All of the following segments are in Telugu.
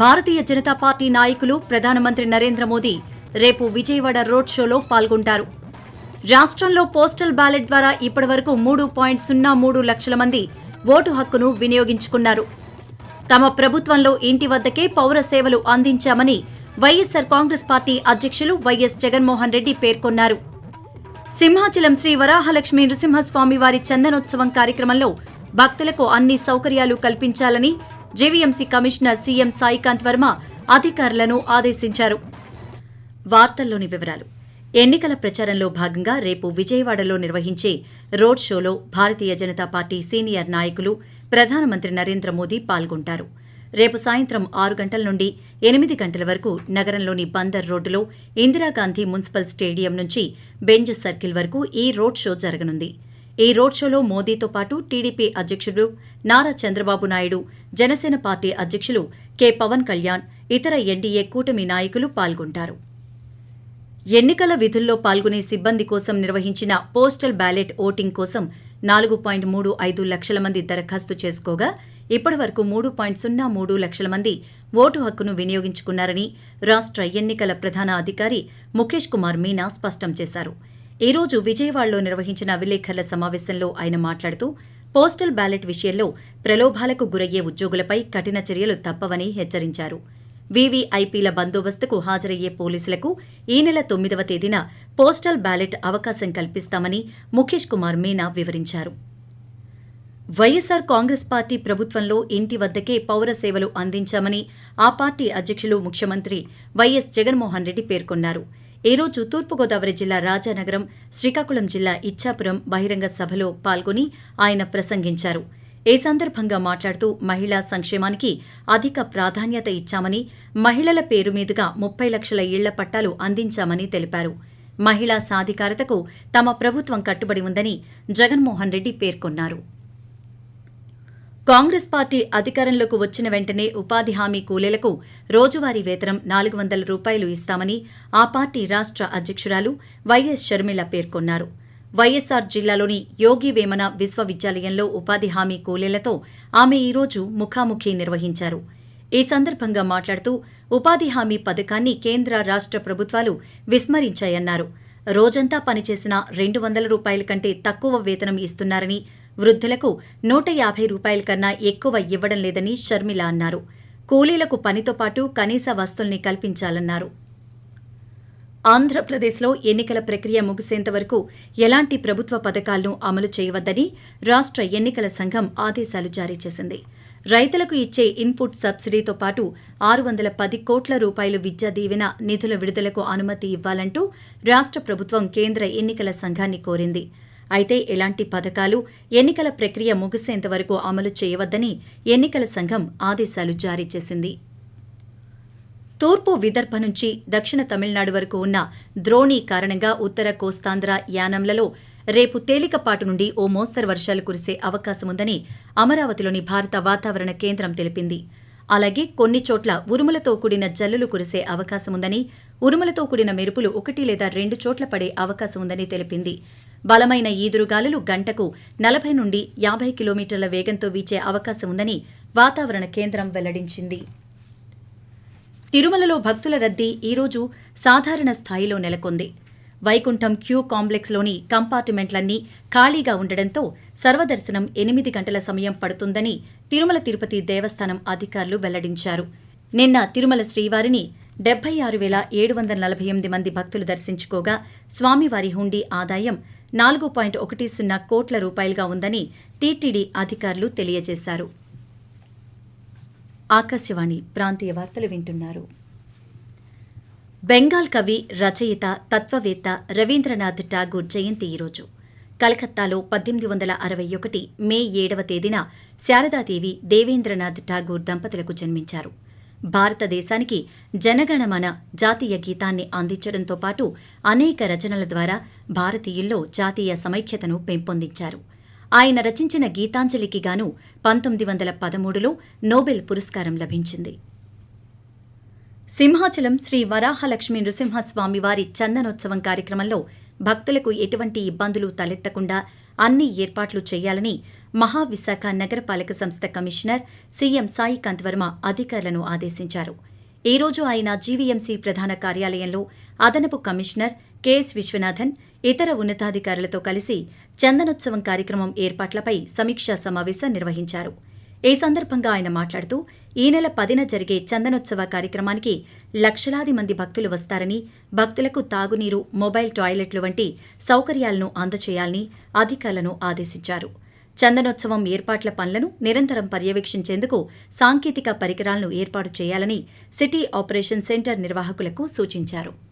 భారతీయ జనతా పార్టీ నాయకులు ప్రధానమంత్రి నరేంద్ర మోదీ రేపు విజయవాడ రోడ్ షోలో పాల్గొంటారు. రాష్ట్రంలో పోస్టల్ బ్యాలెట్ ద్వారా ఇప్పటివరకు మూడు పాయింట్ సున్నా మూడు లక్షల మంది ఓటు హక్కును వినియోగించుకున్నారు. తమ ప్రభుత్వంలో ఇంటి వద్దకే పౌర సేవలు అందించామని వైఎస్సార్ కాంగ్రెస్ పార్టీ అధ్యక్షులు వైఎస్ జగన్మోహన్ రెడ్డి పేర్కొన్నారు. సింహాచలం శ్రీ వరాహలక్ష్మి నృసింహస్వామి వారి చందనోత్సవం కార్యక్రమంలో భక్తులకు అన్ని సౌకర్యాలు కల్పించాలని JVMC commissioner CM Saikanth Varma అధికారులను ఆదేశించారు. వార్తల్లోని వివరాలు. ఎన్నికల ప్రచారంలో భాగంగా రేపు విజయవాడలో నిర్వహించే రోడ్ షోలో భారతీయ జనతా పార్టీ సీనియర్ నాయకులు ప్రధానమంత్రి నరేంద్ర మోదీ పాల్గొంటారు. రేపు సాయంత్రం ఆరు గంటల నుండి ఎనిమిది గంటల వరకు నగరంలోని బందర్ రోడ్డులో ఇందిరాగాంధీ మున్సిపల్ స్టేడియం నుంచి బెంజ్ సర్కిల్ వరకు ఈ రోడ్ షో జరగనుంది. ఈ రోడ్ షోలో మోదీతో పాటు టీడీపీ అధ్యక్షుడు నారా చంద్రబాబు నాయుడు జనసేన పార్టీ అధ్యక్షులు కె. పవన్ కళ్యాణ్ ఇతర ఎన్డీఏ కూటమి నాయకులు పాల్గొంటారు. ఎన్నికల విధుల్లో పాల్గొనే సిబ్బంది కోసం నిర్వహించిన పోస్టల్ బ్యాలెట్ ఓటింగ్ కోసం నాలుగు పాయింట్ మూడు ఐదు లక్షల మంది దరఖాస్తు చేసుకోగా ఇప్పటివరకు మూడు పాయింట్ సున్నా మూడు లక్షల మంది ఓటు హక్కును వినియోగించుకున్నారని రాష్ట్ర ఎన్నికల ప్రధాన అధికారి ముఖేష్ కుమార్ మీనా స్పష్టం చేశారు. ఈ రోజు విజయవాడలో నిర్వహించిన విలేకరుల సమావేశంలో ఆయన మాట్లాడుతూ పోస్టల్ బ్యాలెట్ విషయంలో ప్రలోభాలకు గురయ్యే ఉద్యోగులపై కఠిన చర్యలు తప్పవని హెచ్చరించారు. వీవీఐపీల బందోబస్తుకు హాజరయ్యే పోలీసులకు ఈ నెల తొమ్మిదవ తేదీన పోస్టల్ బ్యాలెట్ అవకాశం కల్పిస్తామని ముఖేష్ కుమార్ మీనా వివరించారు. వైఎస్సార్ కాంగ్రెస్ పార్టీ ప్రభుత్వంలో ఇంటి వద్దకే పౌర సేవలు అందించామని ఆ పార్టీ అధ్యక్షులు ముఖ్యమంత్రి వైఎస్ జగన్మోహన్ రెడ్డి పేర్కొన్నారు. ఈ రోజు తూర్పుగోదావరి జిల్లా రాజానగరం శ్రీకాకుళం జిల్లా ఇచ్చాపురం బహిరంగ సభలో పాల్గొని ఆయన ప్రసంగించారు. ఈ సందర్భంగా మాట్లాడుతూ మహిళా సంక్షేమానికి అధిక ప్రాధాన్యత ఇచ్చామని మహిళల పేరు మీదుగా ముప్పై లక్షల ఇళ్ళ పట్టాలు అందించామని తెలిపారు. మహిళా సాధికారతకు తమ ప్రభుత్వం కట్టుబడి ఉందని జగన్మోహన్ రెడ్డి పేర్కొన్నారు. కాంగ్రెస్ పార్టీ అధికారంలోకి వచ్చిన వెంటనే ఉపాధి హామీ కూలీలకు రోజువారీ వేతనం నాలుగు వందల రూపాయలు ఇస్తామని ఆ పార్టీ రాష్ట్ర అధ్యక్షురాలు వైఎస్ షర్మిల పేర్కొన్నారు. వైఎస్సార్ జిల్లాలోని యోగి వేమన విశ్వవిద్యాలయంలో ఉపాధి హామీ కూలీలతో ఆమె ఈరోజు ముఖాముఖి నిర్వహించారు. ఈ సందర్భంగా మాట్లాడుతూ ఉపాధి హామీ పథకాన్ని కేంద్ర రాష్ట్ర ప్రభుత్వాలు విస్మరించాయన్నారు. రోజంతా పనిచేసిన రెండు వందల రూపాయల కంటే తక్కువ వేతనం ఇస్తున్నారని వృద్ధులకు నూట యాభై రూపాయల కన్నా ఎక్కువ ఇవ్వడం లేదని షర్మిల అన్నారు. కూలీలకు పనితో పాటు కనీస వస్తుల్ని కల్పించాలన్నారు. ఆంధ్రప్రదేశ్లో ఎన్నికల ప్రక్రియ ముగిసేంత వరకు ఎలాంటి ప్రభుత్వ పథకాలను అమలు చేయవద్దని రాష్ట్ర ఎన్నికల సంఘం ఆదేశాలు జారీ చేసింది. రైతులకు ఇచ్చే ఇన్పుట్ సబ్సిడీతో పాటు ఆరు వందల పది కోట్ల రూపాయలు విద్యా దీవెన నిధుల విడుదలకు అనుమతి ఇవ్వాలంటూ రాష్ట్ర ప్రభుత్వం కేంద్ర ఎన్నికల సంఘాన్ని కోరింది. అయితే ఎలాంటి పథకాలు ఎన్నికల ప్రక్రియ ముగిసేంత వరకు అమలు చేయవద్దని ఎన్నికల సంఘం ఆదేశాలు జారీ చేసింది. తూర్పు విదర్భ నుంచి దక్షిణ తమిళనాడు వరకు ఉన్న ద్రోణి కారణంగా ఉత్తర కోస్తాంధ్ర యానంలలో రేపు తేలికపాటు నుండి ఓ మోస్తరు వర్షాలు కురిసే అవకాశముందని అమరావతిలోని భారత వాతావరణ కేంద్రం తెలిపింది. అలాగే కొన్ని చోట్ల ఉరుములతో కూడిన జల్లులు కురిసే అవకాశముందని ఉరుములతో కూడిన మెరుపులు ఒకటి లేదా రెండు చోట్ల పడే అవకాశం ఉందని తెలిపింది. బలమైన ఈదురుగాలులు గంటకు నలభై నుండి యాభై కిలోమీటర్ల వేగంతో వీచే అవకాశం ఉందని వాతావరణ కేంద్రం వెల్లడించింది. తిరుమలలో భక్తుల రద్దీ ఈరోజు సాధారణ స్థాయిలో నెలకొంది. వైకుంఠం క్యూ కాంప్లెక్స్లోని కంపార్ట్మెంట్లన్నీ ఖాళీగా ఉండడంతో సర్వదర్శనం ఎనిమిది గంటల సమయం పడుతుందని తిరుమల తిరుపతి దేవస్థానం అధికారులు వెల్లడించారు. నిన్న తిరుమల శ్రీవారిని డెబ్బై ఆరు వేల ఏడు వందల నలభై ఎనిమిది మంది భక్తులు దర్శించుకోగా స్వామివారి హుండీ ఆదాయం నాలుగు పాయింట్ ఒకటి సున్నా కోట్ల రూపాయలుగా ఉందని టీటీడీ అధికారులు తెలియజేశారు. ఆకాశవాణి ప్రాంతీయ వార్తలు వింటున్నారు. బెంగాల్ కవి రచయిత తత్వవేత్త రవీంద్రనాథ్ ఠాగూర్ జయంతి ఈరోజు. కలకత్తాలో పద్దెనిమిది వందల అరవై ఒకటి మే ఏడవ తేదీన శారదాదేవి దేవేంద్రనాథ్ ఠాగూర్ దంపతులకు జన్మించారు. భారతదేశానికి జనగణమన జాతీయ గీతాన్ని అందించడంతో పాటు అనేక రచనల ద్వారా భారతీయుల్లో జాతీయ సమైక్యతను పెంపొందించారు. ఆయన రచించిన గీతాంజలికి గాను పంతొమ్మిది వందల పదమూడులో నోబెల్ పురస్కారం లభించింది. సింహాచలం శ్రీ వరాహలక్ష్మి నృసింహస్వామి వారి చందనోత్సవం కార్యక్రమంలో భక్తులకు ఎటువంటి ఇబ్బందులు తలెత్తకుండా అన్ని ఏర్పాట్లు చేయాలని మహావిశాఖ నగరపాలక సంస్థ కమిషనర్ సీఎం సాయికాంత్ వర్మ అధికారులను ఆదేశించారు. ఈ రోజు ఆయన జీవీఎంసీ ప్రధాన కార్యాలయంలో అదనపు కమిషనర్ కెఎస్ విశ్వనాథన్ ఇతర ఉన్నతాధికారులతో కలిసి చందనోత్సవం కార్యక్రమం ఏర్పాట్లపై సమీక్షా సమావేశం నిర్వహించారు. ఈ సందర్భంగా ఆయన మాట్లాడుతూ ఈ నెల పదిన జరిగే చందనోత్సవ కార్యక్రమానికి లక్షలాది మంది భక్తులు వస్తారని భక్తులకు తాగునీరు మొబైల్ టాయిలెట్లు వంటి సౌకర్యాలను అందచేయాలని అధికారులను ఆదేశించారు. చందనోత్సవం ఏర్పాట్ల పనులను నిరంతరం పర్యవేక్షించేందుకు సాంకేతిక పరికరాలను ఏర్పాటు చేయాలని సిటీ ఆపరేషన్ సెంటర్ నిర్వాహకులకు సూచించారు.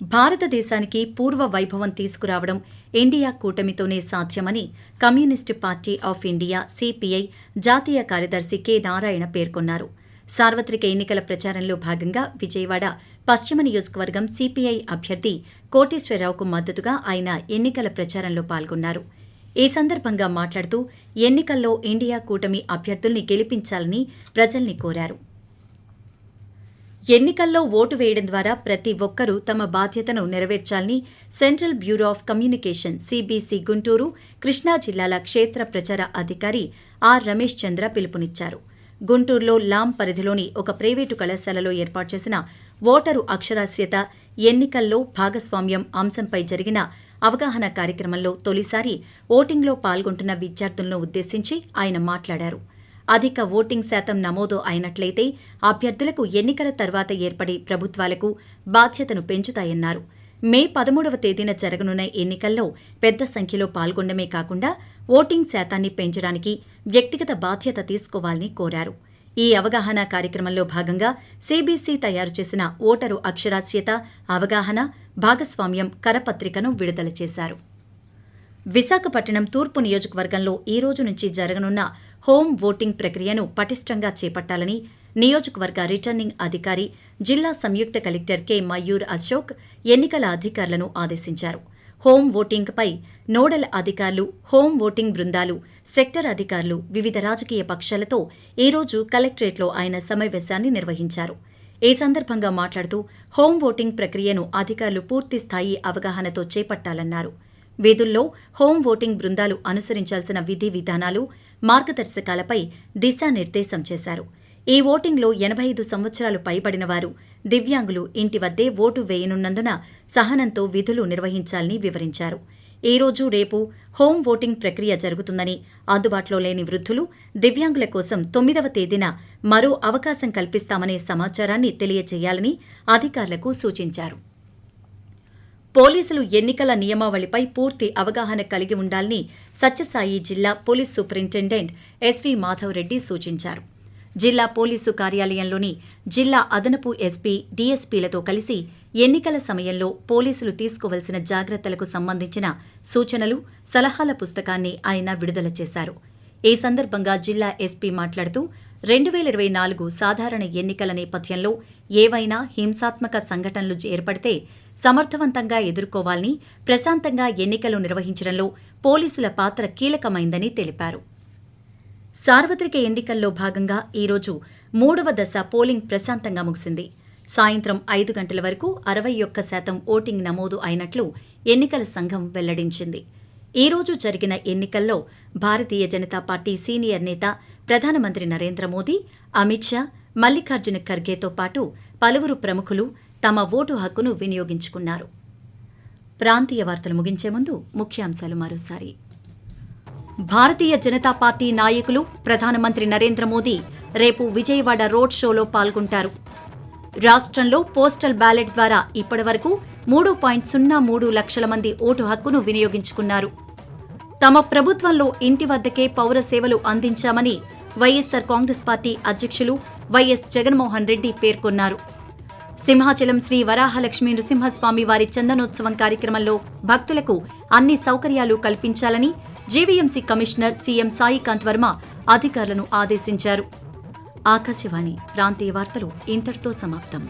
భారతదేశానికి పూర్వ వైభవం తీసుకురావడం ఇండియా కూటమితోనే సాధ్యమని communist party of India CPI జాతీయ కార్యదర్శి కె నారాయణ పేర్కొన్నారు. సార్వత్రిక ఎన్నికల ప్రచారంలో భాగంగా విజయవాడ పశ్చిమ నియోజకవర్గం సిపిఐ అభ్యర్థి కోటేశ్వరరావుకు మద్దతుగా ఆయన ఎన్నికల ప్రచారంలో పాల్గొన్నారు. ఈ సందర్భంగా మాట్లాడుతూ ఎన్నికల్లో ఇండియా కూటమి అభ్యర్థుల్ని గెలిపించాలని ప్రజల్ని కోరారు. ఎన్నికల్లో ఓటు వేయడం ద్వారా ప్రతి ఒక్కరూ తమ బాధ్యతను నెరవేర్చాలని central bureau of communication CBC Guntur Krishna జిల్లాల క్షేత్ర ప్రచార అధికారి ఆర్ రమేష్ చంద్ర పిలుపునిచ్చారు. గుంటూరులో లాం పరిధిలోని ఒక ప్రైవేటు కళాశాలలో ఏర్పాటు చేసిన ఓటరు అక్షరాస్యత ఎన్నికల్లో భాగస్వామ్యం అంశంపై జరిగిన అవగాహన కార్యక్రమంలో తొలిసారి ఓటింగ్లో పాల్గొంటున్న విద్యార్థులను ఉద్దేశించి ఆయన మాట్లాడారు. అధిక ఓటింగ్ శాతం నమోదు అయినట్లయితే అభ్యర్థులకు ఎన్నికల తర్వాత ఏర్పడే ప్రభుత్వాలకు బాధ్యతను పెంచుతాయన్నారు. మే పదమూడవ తేదీన జరగనున్న ఎన్నికల్లో పెద్ద సంఖ్యలో పాల్గొనడమే కాకుండా ఓటింగ్ శాతాన్ని పెంచడానికి వ్యక్తిగత బాధ్యత తీసుకోవాలని కోరారు. ఈ అవగాహన కార్యక్రమంలో భాగంగా సిబిసి తయారు చేసిన ఓటరు అక్షరాస్యత అవగాహన భాగస్వామ్యం కరపత్రికను విడుదల చేశారు. విశాఖపట్నం తూర్పు నియోజకవర్గంలో ఈ రోజు నుంచి జరగనున్న హోం ఓటింగ్ ప్రక్రియను పటిష్టంగా చేపట్టాలని నియోజకవర్గ రిటర్నింగ్ అధికారి జిల్లా సంయుక్త కలెక్టర్ కె. మయూర్ అశోక్ ఎన్నికల అధికారులను ఆదేశించారు. హోమ్ ఓటింగ్పై నోడల్ అధికారులు హోమ్ ఓటింగ్ బృందాలు సెక్టర్ అధికారులు వివిధ రాజకీయ పక్షాలతో ఈ రోజు కలెక్టరేట్లో ఆయన సమావేశాన్ని నిర్వహించారు. ఈ సందర్భంగా మాట్లాడుతూ హోం ఓటింగ్ ప్రక్రియను అధికారులు పూర్తిస్థాయి అవగాహనతో చేపట్టాలన్నారు. విధుల్లో హోమ్ ఓటింగ్ బృందాలు అనుసరించాల్సిన విధి విధానాలు మార్గదర్శకాలపై దిశానిర్దేశం చేశారు. ఈ ఓటింగ్లో ఎనభై ఐదు సంవత్సరాలు పైబడిన వారు దివ్యాంగులు ఇంటి వద్దే ఓటు వేయనున్నందున సహనంతో విధులు నిర్వహించాలని వివరించారు. ఈ రోజు రేపు హోం ఓటింగ్ ప్రక్రియ జరుగుతుందని అందుబాటులో లేని వృద్ధులు దివ్యాంగుల కోసం తొమ్మిదవ తేదీన మరో అవకాశం కల్పిస్తామనే సమాచారాన్ని తెలియజేయాలని అధికారులకు సూచించారు. పోలీసులు ఎన్నికల నియమావళిపై పూర్తి అవగాహన కలిగి ఉండాలని సత్యసాయి జిల్లా పోలీస్ సూపరింటెండెంట్ ఎస్వి మాధవరెడ్డి సూచించారు. జిల్లా పోలీసు కార్యాలయంలోని జిల్లా అదనపు ఎస్పీ డీఎస్పీలతో కలిసి ఎన్నికల సమయంలో పోలీసులు తీసుకోవలసిన జాగ్రత్తలకు సంబంధించిన సూచనలు సలహాల పుస్తకాన్ని ఆయన విడుదల చేశారు. ఈ సందర్భంగా జిల్లా ఎస్పీ మాట్లాడుతూ రెండు వేల ఇరవై నాలుగు సాధారణ ఎన్నికల నేపథ్యంలో ఏవైనా హింసాత్మక సంఘటనలు ఏర్పడితే సమర్థవంతంగా ఎదుర్కోవాలని ప్రశాంతంగా ఎన్నికలు నిర్వహించడంలో పోలీసుల పాత్ర కీలకమైందని తెలిపారు. సార్వత్రిక ఎన్నికల్లో భాగంగా ఈరోజు మూడవ దశ పోలింగ్ ప్రశాంతంగా ముగిసింది. సాయంత్రం ఐదు గంటల వరకు అరవై ఒక్క శాతం ఓటింగ్ నమోదు అయినట్లు ఎన్నికల సంఘం వెల్లడించింది. ఈ రోజు జరిగిన ఎన్నికల్లో భారతీయ జనతా పార్టీ సీనియర్ నేత ప్రధానమంత్రి నరేంద్ర మోదీ అమిత్ షా మల్లికార్జున ఖర్గేతో పాటు పలువురు ప్రముఖులు తమ ఓటు హక్కును వినియోగించుకున్నారు. ప్రాంతీయ వార్తలు ముగించే ముందు ముఖ్యాంశాలు మరోసారి. భారతీయ జనతా పార్టీ నాయకులు ప్రధానమంత్రి నరేంద్ర మోదీ రేపు విజయవాడ రోడ్ షోలో పాల్గొంటారు. రాష్ట్రంలో పోస్టల్ బ్యాలెట్ ద్వారా ఇప్పటివరకు మూడు పాయింట్ సున్నా మూడు లక్షల మంది ఓటు హక్కును వినియోగించుకున్నారు. తమ ప్రభుత్వంలో ఇంటి వద్దకే పౌర సేవలు అందించామని వైఎస్సార్ కాంగ్రెస్ పార్టీ అధ్యక్షులు వైఎస్ జగన్మోహన్ రెడ్డి పేర్కొన్నారు. సింహాచలం శ్రీ వరాహలక్ష్మి నృసింహస్వామి వారి చందనోత్సవం కార్యక్రమంలో భక్తులకు అన్ని సౌకర్యాలు కల్పించాలని GVMC commissioner CM Saikanth Varma అధికారులను ఆదేశించారు. ఆకాశవాణి ప్రాంతీయ వార్తలు ఇంతటితో సమాప్తం.